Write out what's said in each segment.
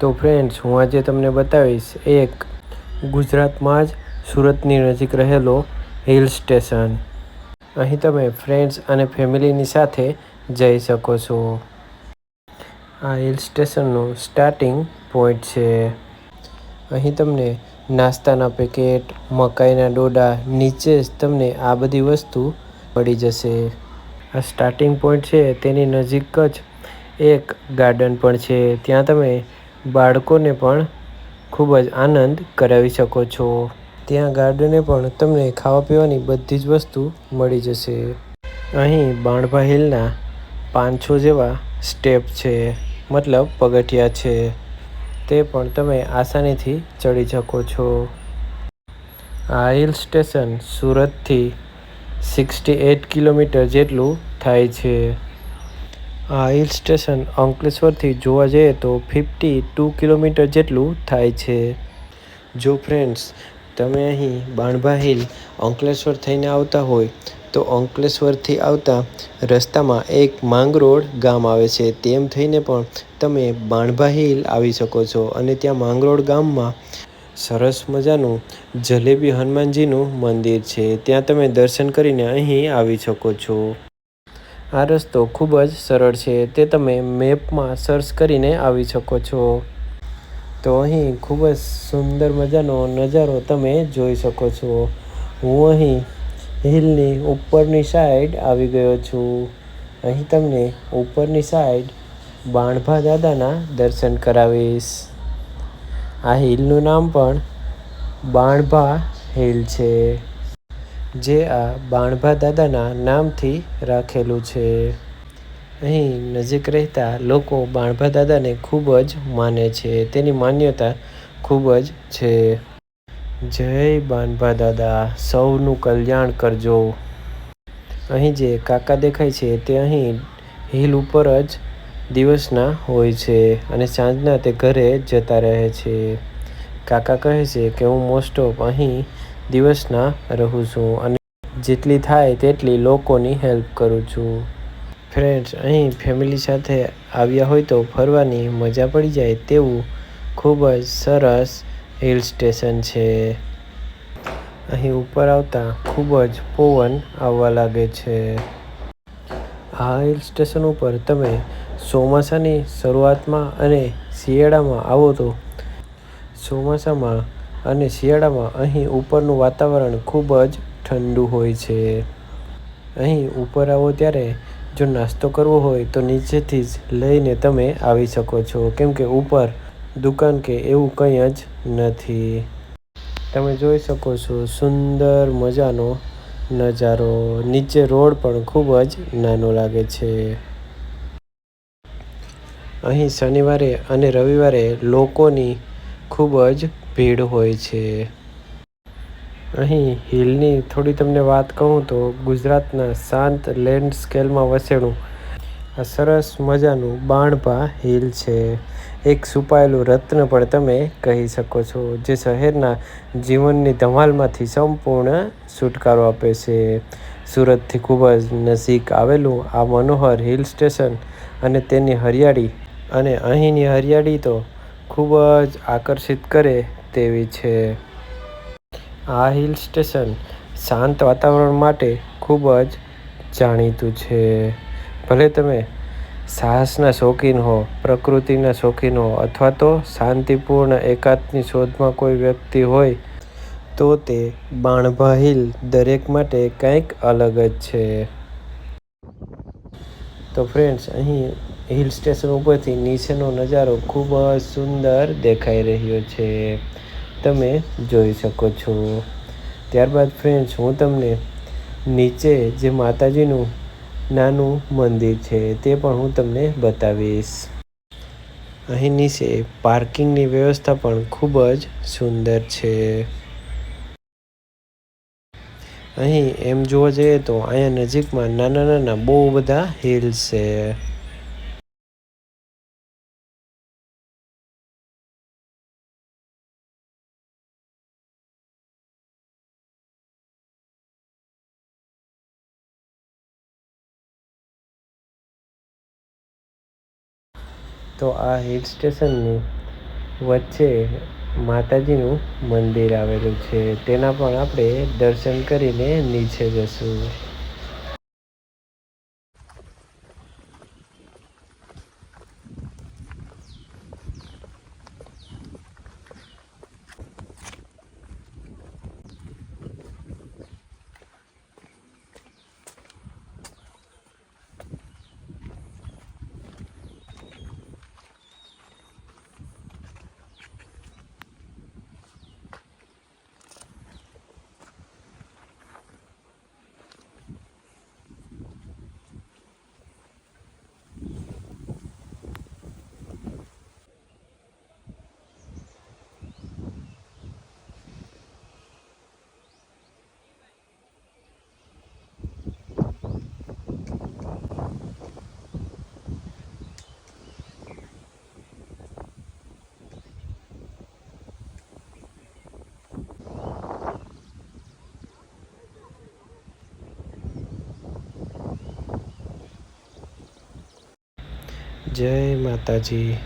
તો ફ્રેન્ડ્સ હું આજે તમને બતાવીશ એક ગુજરાતમાં જ સુરતની નજીક રહેલો હિલ સ્ટેશન અહીં તમે ફ્રેન્ડ્સ અને ફેમિલીની સાથે જઈ શકો છો. આ હિલ સ્ટેશનનું સ્ટાર્ટિંગ પોઈન્ટ છે. અહીં તમને નાસ્તાના પેકેટ મકાઈના ડોડા, નીચે જ તમને આ બધી વસ્તુ મળી જશે. આ સ્ટાર્ટિંગ પોઈન્ટ છે, તેની નજીક જ એક ગાર્ડન પણ છે. ત્યાં તમે બાળકોને પણ ખૂબ જ આનંદ કરાવી શકો છો. ત્યાં ગાર્ડને પણ તમને ખાવા પીવાની બધી જ વસ્તુ મળી જશે. અહીં બાણભા હિલના પાંચસો જેવા સ્ટેપ છે, મતલબ પગથિયા છે. તે પણ તમે આસાનીથી ચડી શકો છો. આ હિલ સ્ટેશન સુરતથી સિક્સટી એટ કિલોમીટર જેટલું થાય છે. હિલ સ્ટેશન અંકલેશ્વરથી જોવા જઈએ તો ફિફ્ટી ટુ કિલોમીટર જેટલું થાય છે. જો ફ્રેન્ડ્સ, તમે અહીં બાણભા હિલ અંકલેશ્વર થઈને આવતા હોય, તો અંકલેશ્વરથી આવતા રસ્તામાં એક માંગરોળ ગામ આવે છે. તેમ થઈને પણ તમે બાણભા હિલ આવી શકો છો અને ત્યાં માંગરોળ ગામમાં સરસ મજાનું જલેબી હનુમાનજીનું મંદિર છે. ત્યાં તમે દર્શન કરીને અહીં આવી શકો છો. આ રસ્તો ખૂબ જ સરળ છે, તે તમે મેપમાં સર્ચ કરીને આવી શકો છો. તો અહીં ખૂબ જ સુંદર મજાનો નજારો તમે જોઈ શકો છો. હું અહીં હિલની ઉપરની સાઈડ આવી ગયો છું. અહીં તમને ઉપરની સાઈડ બાણભા દાદાના દર્શન કરાવીશ. આ હિલનું નામ પણ બાણભા હિલ છે. જે આ બાણભા દાદાના નામથી રાખેલું છે. અહીં નજીક રહેતા લોકો બાણભા દાદાને ખૂબ જ માને છે. તેની માન્યતા ખૂબ જ છે. જય બાણભા દાદા, સૌનું કલ્યાણ કરજો. અહીં જે કાકા દેખાય છે તે અહીં હિલ ઉપર જ દિવસના હોય છે અને સાંજના તે ઘરે જતા રહે છે. કાકા કહે છે કે હું મોસ્ટ ઓફ અહીં દિવસના રહું છું અને જેટલી થાય તેટલી લોકોની હેલ્પ કરું છું. ફ્રેન્ડ્સ અહીં ફેમિલી સાથે આવ્યા હોય તો ફરવાની મજા પડી જાય તેવું ખૂબ જ સરસ હિલ સ્ટેશન છે. અહીં ઉપર આવતા ખૂબ જ પવન આવવા લાગે છે. આ હિલ સ્ટેશન ઉપર તમે ચોમાસાની શરૂઆતમાં અને શિયાળામાં આવો તો ચોમાસામાં અને શિયાળામાં અહીં ઉપરનું વાતાવરણ ખૂબ જ ઠંડુ હોય છે. અહીં ઉપર આવો ત્યારે જો નાસ્તો કરવો હોય તો નીચેથી જ લઈને તમે આવી શકો છો. કેમ કે ઉપર દુકાન કે એવું કંઈ જ નથી. તમે જોઈ શકો છો સુંદર મજાનો નજારો. નીચે રોડ પણ ખૂબ જ નાનો લાગે છે. અહીં શનિવારે અને રવિવારે લોકોની ખૂબ જ ભીડ હોય છે. અહીં હિલની થોડી તમને વાત કહું તો ગુજરાતના શાંત લેન્ડસ્કેલમાં વસેલું આ સરસ મજાનું બાણભા હિલ છે. એક છુપાયેલું રત્ન પણ તમે કહી શકો છો, જે શહેરના જીવનની ધમાલમાંથી સંપૂર્ણ છુટકારો આપે છે. સુરતથી ખૂબ જ નજીક આવેલું આ મનોહર હિલ સ્ટેશન અને તેની હરિયાળી અને અહીંની હરિયાળી તો ખૂબ જ આકર્ષિત કરે તેવી છે. આ હિલ સ્ટેશન શાંત વાતાવરણ માટે ખૂબ જ જાણીતું છે. ભલે તમે સાહસના શોખીન હો, પ્રકૃતિના શોખીન હો અથવા તો શાંતિપૂર્ણ એકાંતની શોધમાં કોઈ વ્યક્તિ હોય, તો તે બાણભા હિલ દરેક માટે કંઈક અલગ જ છે. તો ફ્રેન્ડ્સ અહીં હિલ સ્ટેશન ઉપરથી નીચેનો નજારો ખૂબ જ સુંદર દેખાઈ રહ્યો છે. તમે જોઈ શકો છો. ત્યારબાદ ફ્રેન્ડ્સ હું તમને નીચે જે માતાજીનું નાનું મંદિર છે તે પણ હું તમને બતાવીશ. અહીં નીચે પાર્કિંગની વ્યવસ્થા પણ ખૂબ જ સુંદર છે. અહીં એમ જોવા જઈએ તો અહીંયા નજીકમાં નાના નાના બહુ બધા હિલ્સ છે. તો આ હિલ સ્ટેશનની વચ્ચે માતાજીનું મંદિર આવેલું છે. તેના પણ આપણે દર્શન કરીને નીચે જશું. જય માતાજી.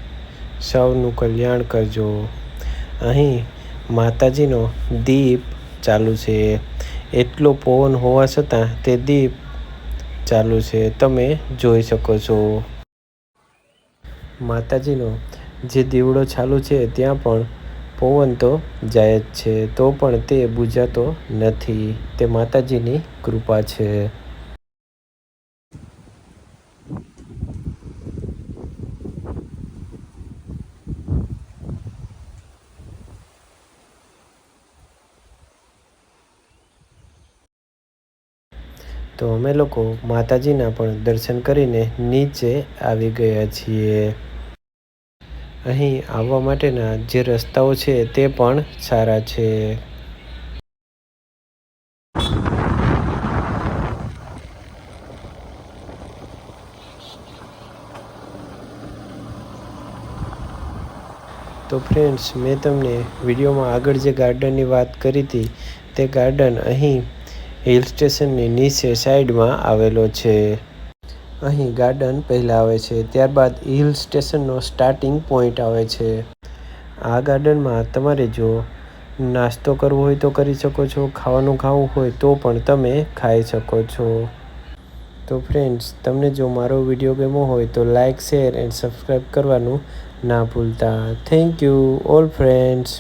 સૌનું કલ્યાણ કરજો. અહીં માતાજીનો દીપ ચાલુ છે. એટલો પવન હોવા છતાં તે દીપ ચાલુ છે. તમે જોઈ શકો છો. માતાજીનો જે દીવડો ચાલુ છે ત્યાં પણ પવન તો જાય જ છે. તો પણ તે બુજાતો નથી. તે માતાજીની કૃપા છે. તો અમે લોકો માતાજીના પણ દર્શન કરીને નીચે આવી ગયા છીએ. અહીં આવવા માટેના જે રસ્તાઓ છે તે પણ સારા છે. તો ફ્રેન્ડ્સ મેં તમને વિડીયોમાં આગળ જે ગાર્ડનની વાત કરી હતી, તે ગાર્ડન અહીં હિલ સ્ટેશનની નીચે સાઈડમાં આવેલો છે. અહીં ગાર્ડન પહેલાં આવે છે, ત્યારબાદ હિલ સ્ટેશનનો સ્ટાર્ટિંગ પોઈન્ટ આવે છે. આ ગાર્ડનમાં તમારે જો નાસ્તો કરવો હોય તો કરી શકો છો, ખાવાનું ખાવું હોય તો પણ તમે ખાઈ શકો છો. તો ફ્રેન્ડ્સ તમને જો મારો વીડિયો ગમ્યો હોય તો લાઇક શેર એન્ડ સબસ્ક્રાઈબ કરવાનું ના ભૂલતા. Thank you all friends